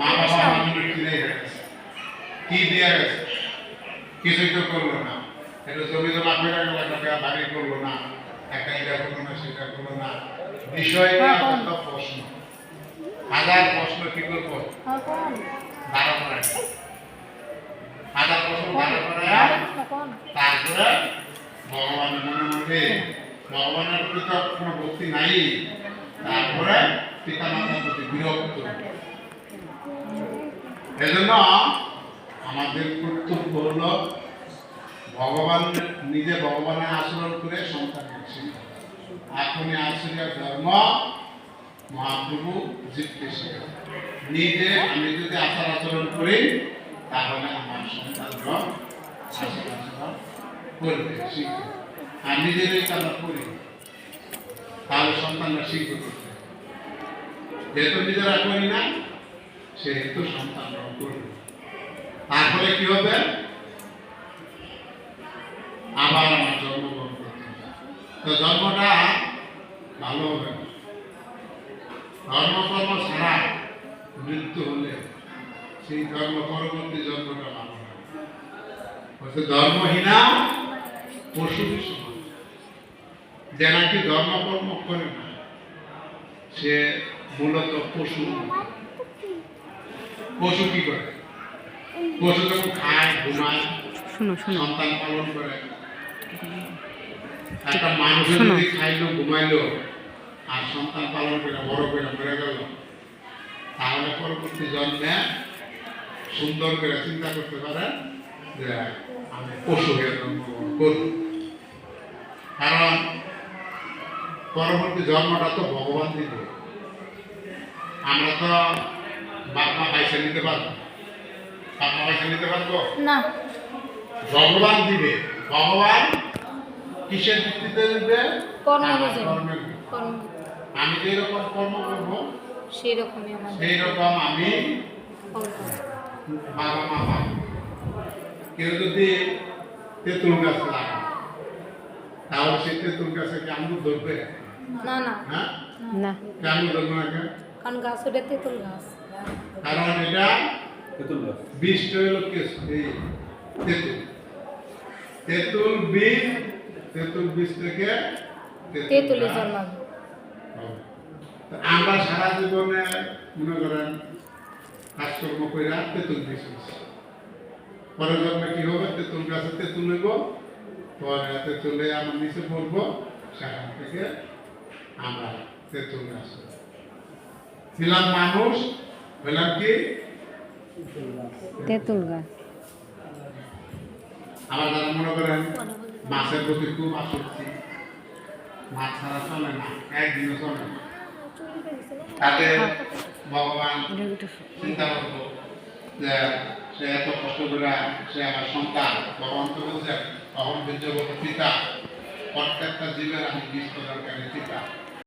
মা বাবা মানুষের কিনে গেছে কি দিয়ে গেছে কিছুই তো করল না এটা জমি জমা করে গেল একটা বাড়ি করল না একটা এটা করল না সেটা করল না বিষয় নিয়ে প্রশ্ন হাজার প্রশ্ন কি করব দাঁড়া করায় হাজার প্রশ্ন দাঁড়া করায় তারপরে ভগবানের মনে মধ্যে ভগবানের প্রতি তো কোনো ভক্তি নাই তারপরে পিতা মাতার প্রতি বিরক্ত এজন্য আমাদের কর্তব্য হলো ভগবান নিজে ভগবানের আচরণ করে সন্তানকে শেখা আপনি আশ্রয় ধর্ম, মহাপ্রভু জীবকে নিজে আমি যদি আচার আচরণ করি, তাহলে আমার সন্তানরা আচার আচরণ করবে, শিখবে। আর নিজেরাই তারা করি, তাহলে সন্তানরা শিখবে যেহেতু নিজেরা করি না সেহেতু সন্তানরাও করবে। তারপরে কি হবে? আবার আমার জন্মগ্রহণ করতে তো জন্মটা ভালো হবে ধর্মকর্ম ছাড়া মৃত্যু হলে সেই ধর্ম পরবর্তী জন্মটা ভালো হবে ধর্মহীনা পশু সমান যে নাকি ধর্মকর্ম করে না, সে মূলত পশু। পশু কি করে? পশু যখন খায় ঘুমায় শোনো শোনো। সন্তান পালন করে। একটা মানুষ যদি খাইলো ঘুমাইলো আর সন্তান পালন করে বড় করে মরে গেল তাহলে পরবর্তী জন্মে সুন্দর করে চিন্তা করতে পারে যে আমি পশু হয়ে জন্মগ্রহণ করব। কারণ পরবর্তী জন্মটা তো ভগবান দিবে। আমরা তো বাপ মা পয়সা নিতে পারব? বাপ মা পয়সা নিতে পারব? না। ভগবান দিবে। ভগবান কিসের ভিত্তিতে দিবে? আমি যে রকম কর্ম। করব সেই রকমই সেই রকম আমি বাবা মা পাবো। কেউ যদি তেঁতুল গাছ লাগায় তাহলে সেই তেঁতুল গাছে কি আঙুর ধরবে? না না। হ্যাঁ? না। কি আঙুর ধরবে না কেন? কারণ গাছ ওটা তেঁতুল গাছ। কারণ এটা গাছ। কি তেঁতুল। তেঁতুল বীজ তেঁতুল বীজ থেকে তেঁতুলে আমরা সারা জীবনে মনে করেন কাজকর্ম করে তেঁতুল বীজ হয়েছি। পরে জন্মে কি হবে? তেঁতুল গাছে তেঁতুল নেব পরে তেঁতুলে আমরা নিচে পড়ব। সেখান থেকে আমরা তেঁতুল গাছ। ছিলাম মানুষ তেঁতুল গাছ। আমার যারা মনে করেন মাছের প্রতি খুব আসক্তি। মাছ ছাড়া চলে না একদিনও চলে না। তাতে ভগবান চিন্তা করব যে সে এত কষ্ট করে সে আমার সন্তান ভগবান তো বলছেন তখন বীর্যগত পিতা প্রত্যেকটা জীবের আমি বিষ প্রদানকারী পিতা।